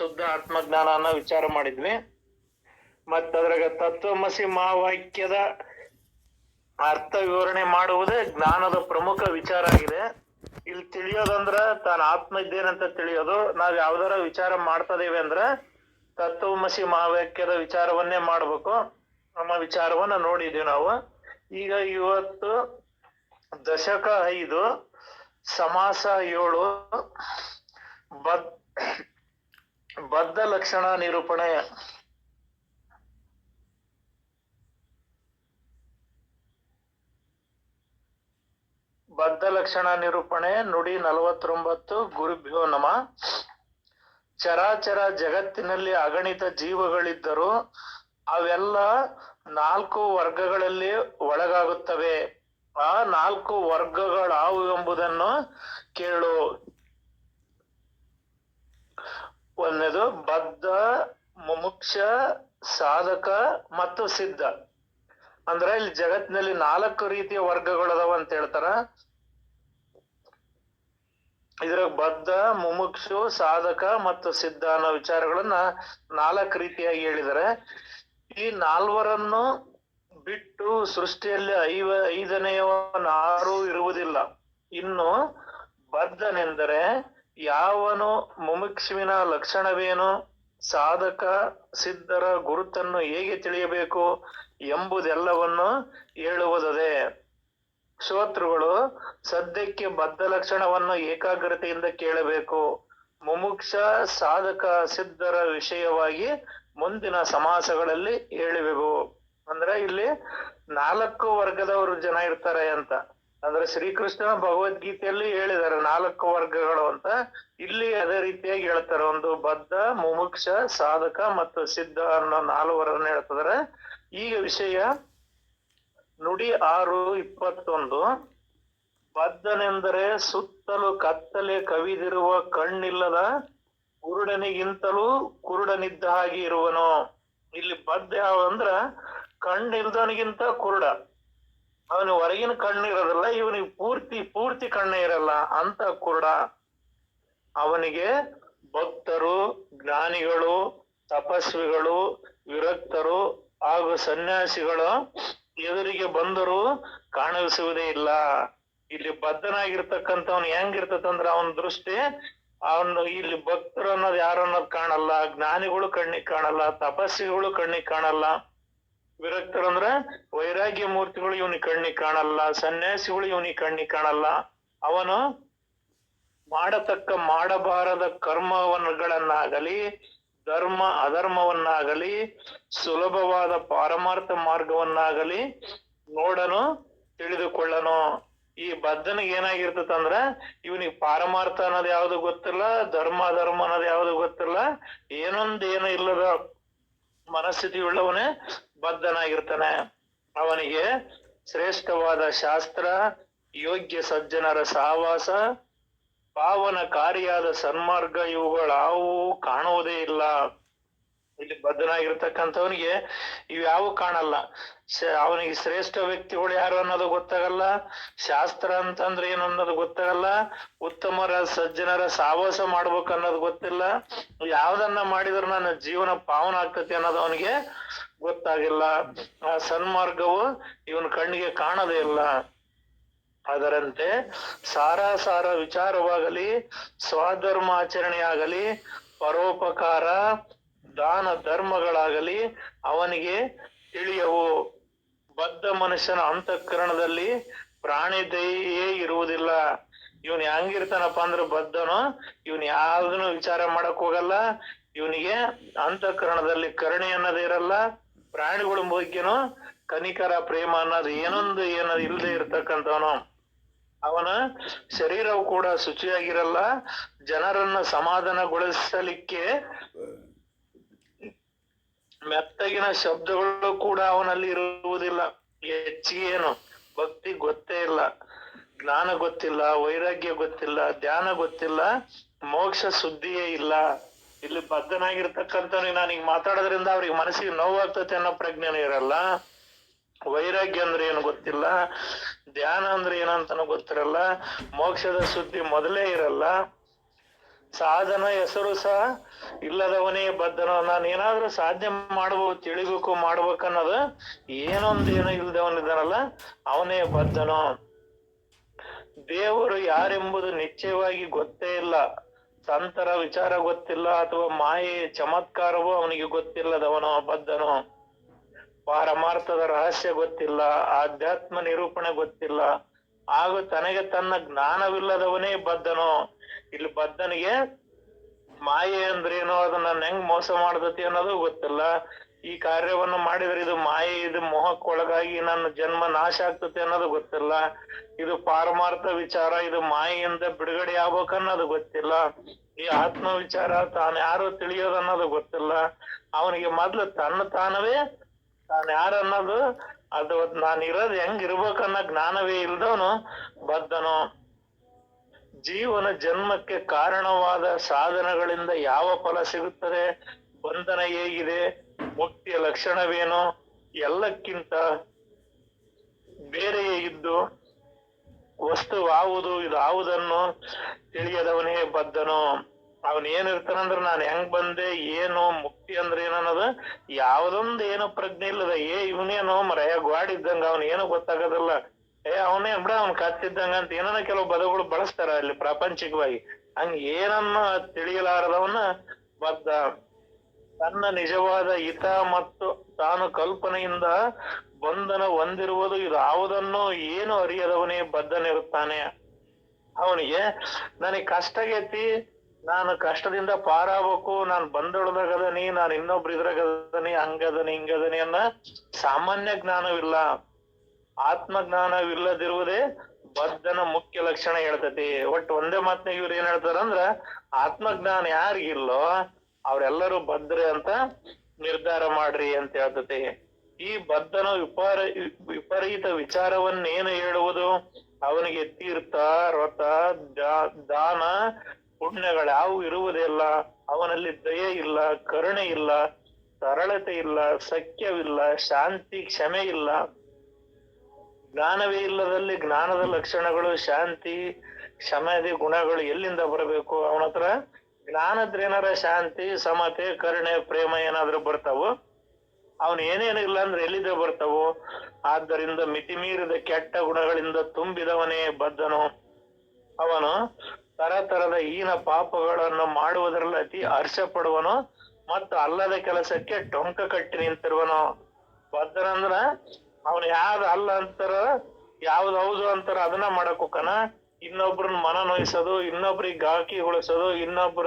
ಶುದ್ಧ ಆತ್ಮಜ್ಞಾನ ವಿಚಾರ ಮಾಡಿದ್ವಿ. ಮತ್ತ ಅದ್ರಾಗ ತತ್ವಮಸಿ ಮಹಾವಾಕ್ಯದ ಅರ್ಥ ವಿವರಣೆ ಮಾಡುವುದೇ ಜ್ಞಾನದ ಪ್ರಮುಖ ವಿಚಾರ ಆಗಿದೆ. ಇಲ್ಲಿ ತಿಳಿಯೋದಂದ್ರ ತಾನು ಆತ್ಮ ಇದ್ದೇನಂತ ತಿಳಿಯೋದು. ನಾವ್ ಯಾವ್ದಾರ ವಿಚಾರ ಮಾಡ್ತದೇವೆ ಅಂದ್ರ ತತ್ವಮಸಿ ಮಹಾವಾಕ್ಯದ ವಿಚಾರವನ್ನೇ ಮಾಡ್ಬೇಕು. ನಮ್ಮ ವಿಚಾರವನ್ನ ನೋಡಿದ್ವಿ ನಾವು. ಈಗ ಇವತ್ತು ದಶಕ ಐದು, ಸಮಾಸ ಏಳು, ಬದ್ ಬದ್ಧ ಲಕ್ಷಣ ನಿರೂಪಣೆ. ಬದ್ಧ ಲಕ್ಷಣ ನಿರೂಪಣೆ, ನುಡಿ ನಲವತ್ತೊಂಬತ್ತು, ಗುರುಭ್ಯೋ ನಮ. ಚರಾಚರ ಜಗತ್ತಿನಲ್ಲಿ ಅಗಣಿತ ಜೀವಗಳಿದ್ದರೂ ಅವೆಲ್ಲ ನಾಲ್ಕು ವರ್ಗಗಳಲ್ಲಿ ಒಳಗಾಗುತ್ತವೆ. ಆ ನಾಲ್ಕು ವರ್ಗಗಳಾವು ಎಂಬುದನ್ನು ಕೇಳು. ಒಂದನೇದು ಬದ್ಧ, ಮುಮುಕ್ಷ, ಸಾಧಕ ಮತ್ತು ಸಿದ್ಧ. ಅಂದ್ರೆ ಇಲ್ಲಿ ಜಗತ್ತಿನಲ್ಲಿ ನಾಲ್ಕು ರೀತಿಯ ವರ್ಗಗಳು ಅದಾವ ಅಂತ ಹೇಳ್ತಾರ. ಇದ್ರಾಗ ಬದ್ಧ, ಮುಮುಕ್ಷು, ಸಾಧಕ ಮತ್ತು ಸಿದ್ಧ ಅನ್ನೋ ವಿಚಾರಗಳನ್ನ ನಾಲ್ಕು ರೀತಿಯಾಗಿ ಹೇಳಿದರೆ. ಈ ನಾಲ್ವರನ್ನು ಬಿಟ್ಟು ಸೃಷ್ಟಿಯಲ್ಲಿ ಐವ, ಐದನೆಯವನಾರು ಇರುವುದಿಲ್ಲ. ಇನ್ನು ಬದ್ಧನೆಂದರೆ ಯಾವನು ಮುಮುಕ್ಷುವಿನ ಲಕ್ಷಣವೇನು? ಸಾಧಕ ಸಿದ್ಧರ ಗುರುತನ್ನು ಹೇಗೆ ತಿಳಿಯಬೇಕು ಎಂಬುದೆಲ್ಲವನ್ನು ಹೇಳುವುದದೆ. ಶ್ರೋತೃಗಳು, ಸದ್ಯಕ್ಕೆ ಬದ್ಧ ಲಕ್ಷಣವನ್ನು ಏಕಾಗ್ರತೆಯಿಂದ ಕೇಳಬೇಕು. ಮುಮುಕ್ಷ ಸಾಧಕ ಸಿದ್ಧರ ವಿಷಯವಾಗಿ ಮುಂದಿನ ಸಮಾಸಗಳಲ್ಲಿ ಹೇಳುವೆವು. ಅಂದ್ರೆ ಇಲ್ಲಿ ನಾಲ್ಕು ವರ್ಗದವರು ಜನ ಇರ್ತಾರೆ ಅಂತ. ಅಂದ್ರೆ ಶ್ರೀಕೃಷ್ಣ ಭಗವದ್ಗೀತೆಯಲ್ಲಿ ಹೇಳಿದ್ದಾರೆ, ನಾಲ್ಕು ವರ್ಗಗಳು ಅಂತ. ಇಲ್ಲಿ ಅದೇ ರೀತಿಯಾಗಿ ಹೇಳ್ತಾರೆ, ಒಂದು ಬದ್ಧ, ಮುಮುಕ್ಷ, ಸಾಧಕ ಮತ್ತು ಸಿದ್ಧ ಅನ್ನೋ ನಾಲ್ವರನ್ನ ಹೇಳ್ತಿದಾರೆ ಈಗ ವಿಷಯ ನುಡಿ ಆರು ಇಪ್ಪತ್ತೊಂದು. ಬದ್ಧನೆಂದರೆ ಸುತ್ತಲೂ ಕತ್ತಲೆ ಕವಿದಿರುವ ಕಣ್ಣಿಲ್ಲದ ಕುರುಡನಿಗಿಂತಲೂ ಕುರುಡನಿದ್ದ ಹಾಗೆ ಇರುವನು. ಇಲ್ಲಿ ಬದ್ಧ ಯಾವ ಅಂದ್ರ ಕಣ್ಣಿಲ್ದವನಿಗಿಂತ ಕುರುಡ. ಅವನು ಹೊರಗಿನ ಕಣ್ಣು ಇರೋದಿಲ್ಲ, ಇವನಿಗೆ ಪೂರ್ತಿ ಪೂರ್ತಿ ಕಣ್ಣೇ ಇರಲ್ಲ ಅಂತ ಕುರುಡ ಅವನಿಗೆ ಭಕ್ತರು, ಜ್ಞಾನಿಗಳು, ತಪಸ್ವಿಗಳು, ವಿರಕ್ತರು ಹಾಗೂ ಸನ್ಯಾಸಿಗಳು ಎದುರಿಗೆ ಬಂದರೂ ಕಾಣಿಸುವುದೇ ಇಲ್ಲ. ಇಲ್ಲಿ ಬದ್ಧನಾಗಿರ್ತಕ್ಕಂಥವ್ನು ಹೆಂಗಿರ್ತದಂದ್ರ ಅವನ ದೃಷ್ಟಿ ಅವನು ಇಲ್ಲಿ ಭಕ್ತರು ಅನ್ನೋದು ಯಾರು ಅನ್ನೋದು ಕಾಣಲ್ಲ, ಜ್ಞಾನಿಗಳು ಕಣ್ಣಿಗೆ ಕಾಣಲ್ಲ, ತಪಸ್ವಿಗಳು ಕಣ್ಣಿಗೆ ಕಾಣಲ್ಲ. ವಿರಕ್ತರು ಅಂದ್ರೆ ವೈರಾಗ್ಯ ಮೂರ್ತಿಗಳು ಇವನಿಗೆ ಕಣ್ಣಿಗೆ ಕಾಣಲ್ಲ, ಸನ್ಯಾಸಿಗಳು ಇವನಿಗೆ ಕಣ್ಣಿಗೆ ಕಾಣಲ್ಲ. ಅವನು ಮಾಡತಕ್ಕ ಮಾಡಬಾರದ ಕರ್ಮವನ್ನುಗಳನ್ನಾಗಲಿ ಧರ್ಮ ಅಧರ್ಮವನ್ನಾಗಲಿ, ಸುಲಭವಾದ ಪಾರಮಾರ್ಥ ಮಾರ್ಗವನ್ನಾಗಲಿ ನೋಡನು, ತಿಳಿದುಕೊಳ್ಳನು. ಈ ಬದ್ಧನಿಗೆ ಏನಾಗಿರ್ತದಂದ್ರ ಇವನಿಗೆ ಪಾರಮಾರ್ಥ ಅನ್ನೋದು ಯಾವ್ದು ಗೊತ್ತಿಲ್ಲ, ಧರ್ಮ ಧರ್ಮ ಅನ್ನೋದು ಯಾವ್ದು ಗೊತ್ತಿಲ್ಲ, ಏನೊಂದ್ ಏನು ಇಲ್ಲದ ಮನಸ್ಥಿತಿ ಉಳ್ಳವನೇ ಬದ್ಧನಾಗಿರ್ತಾನೆ. ಅವನಿಗೆ ಶ್ರೇಷ್ಠವಾದ ಶಾಸ್ತ್ರ ಯೋಗ್ಯ ಸಜ್ಜನರ ಸಹವಾಸ ಪಾವನಕಾರಿಯಾದ ಸನ್ಮಾರ್ಗ ಇವುಗಳಾವು ಕಾಣುವುದೇ ಇಲ್ಲ. ಇಲ್ಲಿ ಬದ್ಧನಾಗಿರ್ತಕ್ಕಂಥವನಿಗೆ ಇವ್ಯಾವು ಕಾಣಲ್ಲ. ಅವನಿಗೆ ಶ್ರೇಷ್ಠ ವ್ಯಕ್ತಿಗಳು ಯಾರು ಅನ್ನೋದು ಗೊತ್ತಾಗಲ್ಲ. ಶಾಸ್ತ್ರ ಅಂತಂದ್ರೆ ಏನು ಅನ್ನೋದು ಗೊತ್ತಾಗಲ್ಲ. ಉತ್ತಮರ, ಸಜ್ಜನರ ಸಾವಾಸ ಮಾಡ್ಬೇಕು ಅನ್ನೋದು ಗೊತ್ತಿಲ್ಲ. ಯಾವ್ದನ್ನ ಮಾಡಿದ್ರು ನನ್ನ ಜೀವನ ಪಾವನ ಆಗ್ತತಿ ಅನ್ನೋದು ಅವನಿಗೆ ಗೊತ್ತಾಗಿಲ್ಲ. ಆ ಸನ್ಮಾರ್ಗವು ಇವನ ಕಣ್ಣಿಗೆ ಕಾಣದೇ ಇಲ್ಲ. ಅದರಂತೆ ಸಾರಾಸಾರ ವಿಚಾರವಾಗಲಿ, ಸ್ವಧರ್ಮಾಚರಣೆಯಾಗಲಿ, ಪರೋಪಕಾರ ದಾನ ಧರ್ಮಗಳಾಗಲಿ ಅವನಿಗೆ ತಿಳಿಯವು. ಬದ್ಧ ಮನುಷ್ಯನ ಅಂತಃಕರಣದಲ್ಲಿ ಪ್ರಾಣಿ ದಯೆಯೇ ಇರುವುದಿಲ್ಲ. ಇವನ್ ಹೆಂಗಿರ್ತಾನಪ್ಪ ಅಂದ್ರೆ ಬದ್ಧನು, ಇವನ್ ಯಾವ್ದನ್ನು ವಿಚಾರ ಮಾಡಕ್ ಹೋಗಲ್ಲ. ಇವನಿಗೆ ಅಂತಃಕರಣದಲ್ಲಿ ಕರುಣೆ ಅನ್ನೋದೇ ಇರಲ್ಲ. ಪ್ರಾಣಿಗಳ ಬಗ್ಗೆನು ಕನಿಕರ ಪ್ರೇಮ ಅನ್ನೋದು ಏನೊಂದು ಏನೋ ಇಲ್ಲದೆ ಇರ್ತಕ್ಕಂಥವನು. ಅವನ ಶರೀರವು ಕೂಡ ಶುಚಿಯಾಗಿರಲ್ಲ. ಜನರನ್ನ ಸಮಾಧಾನಗೊಳಿಸಲಿಕ್ಕೆ ಮೆತ್ತಗಿನ ಶಬ್ದಗಳು ಕೂಡ ಅವನಲ್ಲಿ ಇರುವುದಿಲ್ಲ. ಹೆಚ್ಚಿಗೆ ಏನು? ಭಕ್ತಿ ಗೊತ್ತೇ ಇಲ್ಲ. ಜ್ಞಾನ ಗೊತ್ತಿಲ್ಲ, ವೈರಾಗ್ಯ ಗೊತ್ತಿಲ್ಲ, ಧ್ಯಾನ ಗೊತ್ತಿಲ್ಲ, ಮೋಕ್ಷ ಸುದ್ದಿಯೇ ಇಲ್ಲ. ಇಲ್ಲಿ ಬದ್ಧನಾಗಿರ್ತಕ್ಕಂಥ ನಾನು ಈಗ ಮಾತಾಡೋದ್ರಿಂದ ಅವ್ರಿಗೆ ಮನಸ್ಸಿಗೆ ನೋವಾಗ್ತತೆ ಅನ್ನೋ ಪ್ರಜ್ಞೆನೂ ಇರಲ್ಲ. ವೈರಾಗ್ಯ ಅಂದ್ರೆ ಏನು ಗೊತ್ತಿಲ್ಲ. ಧ್ಯಾನ ಅಂದ್ರೆ ಏನಂತನೂ ಗೊತ್ತಿರಲ್ಲ. ಮೋಕ್ಷದ ಸುದ್ದಿ ಮೊದಲೇ ಇರಲ್ಲ. ಸಾಧನ ಹೆಸರು ಸಹ ಇಲ್ಲದವನೇ ಬದ್ಧನ ನಾನು ಏನಾದ್ರೂ ಸಾಧನೆ ಮಾಡಬಹುದು ತಿಳಿಬೇಕು, ಮಾಡ್ಬೇಕನ್ನೋದು ಏನೊಂದು ಏನೋ ಇಲ್ದವನಿದ್ದಾನಲ್ಲ, ಅವನೇ ಬದ್ಧನು. ದೇವರು ಯಾರೆಂಬುದು ನಿಶ್ಚಯವಾಗಿ ಗೊತ್ತೇ ಇಲ್ಲ. ಸಂತರ ವಿಚಾರ ಗೊತ್ತಿಲ್ಲ ಅಥವಾ ಮಾಯೆ ಚಮತ್ಕಾರವೂ ಅವನಿಗೆ ಗೊತ್ತಿಲ್ಲದವನು, ಬದ್ಧನು. ಪಾರಮಾರ್ಥದ ರಹಸ್ಯ ಗೊತ್ತಿಲ್ಲ, ಆಧ್ಯಾತ್ಮ ನಿರೂಪಣೆ ಗೊತ್ತಿಲ್ಲ. ಹಾಗೂ ತನಗೆ ತನ್ನ ಜ್ಞಾನವಿಲ್ಲದವನೇ ಬದ್ಧನು. ಇಲ್ಲಿ ಬದ್ದನಿಗೆ ಮಾಯೆ ಅಂದ್ರೇನು ಅದನ್ನ ನಾನ್ ಹೆಂಗ್ ಮೋಸ ಮಾಡ್ದತಿ ಅನ್ನೋದು ಗೊತ್ತಿಲ್ಲ. ಈ ಕಾರ್ಯವನ್ನು ಮಾಡಿದ್ರೆ ಇದು ಮಾಯೆ, ಇದು ಮೋಹಕ್ಕೊಳಗಾಗಿ ನನ್ನ ಜನ್ಮ ನಾಶ ಆಗ್ತತಿ ಅನ್ನೋದು ಗೊತ್ತಿಲ್ಲ. ಇದು ಪಾರಮಾರ್ಥ ವಿಚಾರ, ಇದು ಮಾಯೆಯಿಂದ ಬಿಡುಗಡೆ ಆಗ್ಬೇಕನ್ನೋದು ಗೊತ್ತಿಲ್ಲ. ಈ ಆತ್ಮ ವಿಚಾರ ತಾನು ಯಾರು ತಿಳಿಯೋದನ್ನೋದು ಗೊತ್ತಿಲ್ಲ. ಅವನಿಗೆ ಮೊದ್ಲು ತನ್ನ ತಾನವೇ, ತಾನು ಯಾರು ಅನ್ನೋದು ಅದು ನಾನು ಇರೋದು ಹೆಂಗ್ ಇರ್ಬೇಕನ್ನೋ ಜ್ಞಾನವೇ ಇಲ್ದವನು ಬದ್ಧನು. ಜೀವನ ಜನ್ಮಕ್ಕೆ ಕಾರಣವಾದ ಸಾಧನಗಳಿಂದ ಯಾವ ಫಲ ಸಿಗುತ್ತದೆ? ಬಂಧನ ಹೇಗಿದೆ? ಮುಕ್ತಿಯ ಲಕ್ಷಣವೇನು? ಎಲ್ಲಕ್ಕಿಂತ ಬೇರೆಯೇ ಇದ್ದು ವಸ್ತು ಆವುದು ಇದು ಆವುದನ್ನು ತಿಳಿಯದವನೇ ಬದ್ಧನು. ಅವನ್ ಏನಿರ್ತಾನಂದ್ರ ನಾನು ಹೆಂಗ್ ಬಂದೆ, ಏನು, ಮುಕ್ತಿ ಅಂದ್ರೆ ಏನನ್ನೋದು ಯಾವ್ದೊಂದು ಏನೋ ಪ್ರಜ್ಞೆ ಇಲ್ಲದ, ಏ, ಇವನೇನೋ ಮರಯ ಗ್ವಾಡಿದ್ದಂಗ ಅವನ್ ಏನು ಗೊತ್ತಾಗೋದಿಲ್ಲ. ಏ, ಅವನೇ ಬಿಡ, ಅವ್ನ್ ಕತ್ತಿದ್ದಂಗ ಅಂತ. ಏನೋ ಕೆಲವು ಪದಗಳು ಬಳಸ್ತಾರ ಅಲ್ಲಿ ಪ್ರಾಪಂಚಿಕವಾಗಿ. ಹಂಗ ಏನನ್ನ ತಿಳಿಯಲಾರದವನ್ನ ಬದ್ಧ ತನ್ನ ನಿಜವಾದ ಹಿತ ಮತ್ತು ತಾನು ಕಲ್ಪನೆಯಿಂದ ಬಂಧನ ಹೊಂದಿರುವುದು ಇದು ಯಾವುದನ್ನು ಏನು ಅರಿಯದವನೇ ಬದ್ಧನಿರುತ್ತಾನೆ ಅವನಿಗೆ, ನನಗೆ ಕಷ್ಟ ಗೆತಿ ನಾನು ಕಷ್ಟದಿಂದ ಪಾರಾಗಬೇಕು, ನಾನು ಬಂದೊಳದಾಗದನಿ ನಾನು ಇನ್ನೊಬ್ರು ಇದ್ರಾಗದನಿ, ಹಂಗದನಿ, ಹಿಂಗದನಿ ಅನ್ನ ಸಾಮಾನ್ಯ ಜ್ಞಾನವಿಲ್ಲ. ಆತ್ಮ ಜ್ಞಾನವಿಲ್ಲದಿರುವುದೇ ಬದ್ಧನ ಮುಖ್ಯ ಲಕ್ಷಣ ಹೇಳ್ತತಿ. ಒಟ್ಟು ಒಂದೇ ಮಾತ್ನಾಗ ಇವ್ರು ಏನ್ ಹೇಳ್ತಾರಂದ್ರ ಆತ್ಮಜ್ಞಾನ ಯಾರಿಗಿಲ್ಲೋ ಅವ್ರೆಲ್ಲರೂ ಬದ್ಧರೆ ಅಂತ ನಿರ್ಧಾರ ಮಾಡ್ರಿ ಅಂತ ಹೇಳ್ತತಿ. ಈ ಬದ್ಧನ ವಿಪರ, ವಿಪರೀತ ವಿಚಾರವನ್ನೇನು ಹೇಳುವುದು? ಅವನಿಗೆ ತೀರ್ಥ ದಾ- ದಾನ ಪುಣ್ಯಗಳ್ಯಾವು ಇರುವುದಿಲ್ಲ ಅವನಲ್ಲಿ ದಯೆ ಇಲ್ಲ, ಕರುಣೆ ಇಲ್ಲ, ಸರಳತೆ ಇಲ್ಲ, ಸಖ್ಯವಿಲ್ಲ, ಶಾಂತಿ, ಕ್ಷಮೆ ಇಲ್ಲ. ಜ್ಞಾನವೇ ಇಲ್ಲದಲ್ಲಿ ಜ್ಞಾನದ ಲಕ್ಷಣಗಳು, ಶಾಂತಿ ಸಮಾಧಿ ಗುಣಗಳು ಎಲ್ಲಿಂದ ಬರಬೇಕು? ಅವನ ಹತ್ರ ಜ್ಞಾನದ್ರ ಏನಾರ ಶಾಂತಿ, ಸಮತೆ, ಕರುಣೆ, ಪ್ರೇಮ ಏನಾದ್ರೂ ಬರ್ತಾವೋ, ಅವನ್ ಏನೇನು ಇಲ್ಲ ಅಂದ್ರೆ ಎಲ್ಲಿದ್ರೆ ಬರ್ತಾವೋ, ಆದ್ದರಿಂದ ಮಿತಿಮೀರಿದ ಕೆಟ್ಟ ಗುಣಗಳಿಂದ ತುಂಬಿದವನೇ ಬದ್ಧನು. ಅವನು ತರತರದ ಹೀನ ಪಾಪಗಳನ್ನು ಮಾಡುವುದರಲ್ಲಿ ಅತಿ ಹರ್ಷ ಪಡುವನು ಮತ್ತು ಅಲ್ಲದ ಕೆಲಸಕ್ಕೆ ಟೊಂಕ ಕಟ್ಟಿ ನಿಂತಿರುವನು. ಬದ್ಧನಂದ್ರ ಅವನು ಯಾವ್ದು ಅಲ್ಲ ಅಂತಾರ, ಯಾವ್ದು ಹೌದು ಅಂತಾರ ಅದನ್ನ ಮಾಡಕ್ ಹೋಗನ ಇನ್ನೊಬ್ರನ್ನ ಮನ ನೋಯಿಸೋದು, ಇನ್ನೊಬ್ರಿಗೆ ಗಾಕಿಗೊಳಿಸೋದು ಇನ್ನೊಬ್ಬರ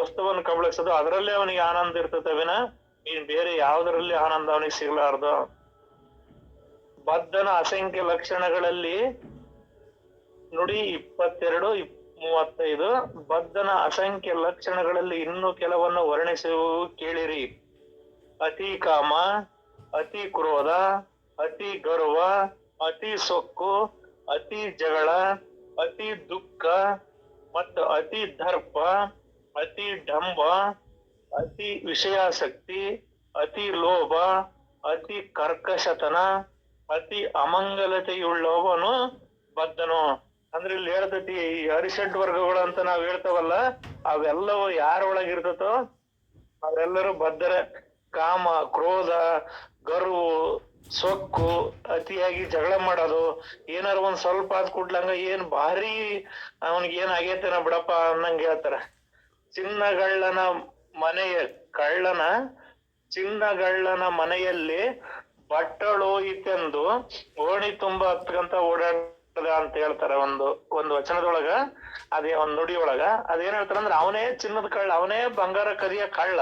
ವಸ್ತುವನ್ನು ಕಬಳಿಸೋದು, ಅದರಲ್ಲೇ ಅವನಿಗೆ ಆನಂದ ಇರ್ತದೆ ವಿನ ನೀನ್ ಬೇರೆ ಯಾವ್ದ್ರಲ್ಲಿ ಆನಂದ ಅವನಿಗೆ ಸಿಗ್ಲಾರ್ದು? ಬದ್ಧನ ಅಸಂಖ್ಯ ಲಕ್ಷಣಗಳಲ್ಲಿ ನುಡಿ, ಇಪ್ಪತ್ತೆರಡು ಇಪ್- ಮೂವತ್ತೈದು ಬದ್ಧನ ಅಸಂಖ್ಯ ಲಕ್ಷಣಗಳಲ್ಲಿ ಇನ್ನೂ ಕೆಲವನ್ನು ವರ್ಣಿಸುವ ಕೇಳಿರಿ. ಅತಿ ಕಾಮ, ಅತಿ ಕ್ರೋಧ ಅತಿ ಗರ್ವ, ಅತಿ ಸೊಕ್ಕು, ಅತಿ ಜಗಳ, ಅತಿ ದುಃಖ, ಮತ್ತು ಅತಿ ದರ್ಪ, ಅತಿ ಡಂಬ, ಅತಿ ವಿಷಯಾಸಕ್ತಿ, ಅತಿ ಲೋಭ, ಅತಿ ಕರ್ಕಶತನ, ಅತಿ ಅಮಂಗಲತೆಯುಳ್ಳವನು ಬದ್ಧನು. ಅಂದ್ರೆ ಇಲ್ಲಿ ಹೇಳ್ತತಿ ಈ ಅರಿಷಡ್ ವರ್ಗಗಳು ಅಂತ ನಾವ್ ಹೇಳ್ತಾವಲ್ಲ, ಅವೆಲ್ಲವೂ ಯಾರೊಳಗಿರ್ತತೋ ಅವರೆಲ್ಲರೂ ಬದ್ಧರ. ಕಾಮ, ಕ್ರೋಧ, ಗರ್ವು ಸೊಕ್ಕು, ಅತಿಯಾಗಿ ಜಗಳ ಮಾಡೋದು ಏನಾರ ಒಂದ್ ಸ್ವಲ್ಪ ಆದ್ ಕೂಡ್ಲಂಗ ಏನ್ ಭಾರಿ ಅವನಿಗೆ ಏನ್ ಆಗೈತೇನ ಬಿಡಪ್ಪ ಅನ್ನಂಗ ಹೇಳ್ತಾರ. ಚಿನ್ನಗಳ್ಳನ ಮನೆಯ, ಕಳ್ಳನ ಚಿನ್ನಗಳ್ಳನ ಮನೆಯಲ್ಲಿ ಬಟ್ಟಳೋಯಿತೆಂದು ಓಣಿ ತುಂಬಾ ಹತ್ಕಂತ ಓಡಾಡ್ತದ ಅಂತ ಹೇಳ್ತಾರೆ ಒಂದು ಒಂದು ವಚನದೊಳಗ, ಅದೇ ಒಂದ್ ನುಡಿಯೊಳಗ ಅದೇನ್ ಹೇಳ್ತಾರ ಅಂದ್ರೆ ಅವನೇ ಚಿನ್ನದ ಕಳ್ಳ, ಅವನೇ ಬಂಗಾರ ಕದಿಯ ಕಳ್ಳ.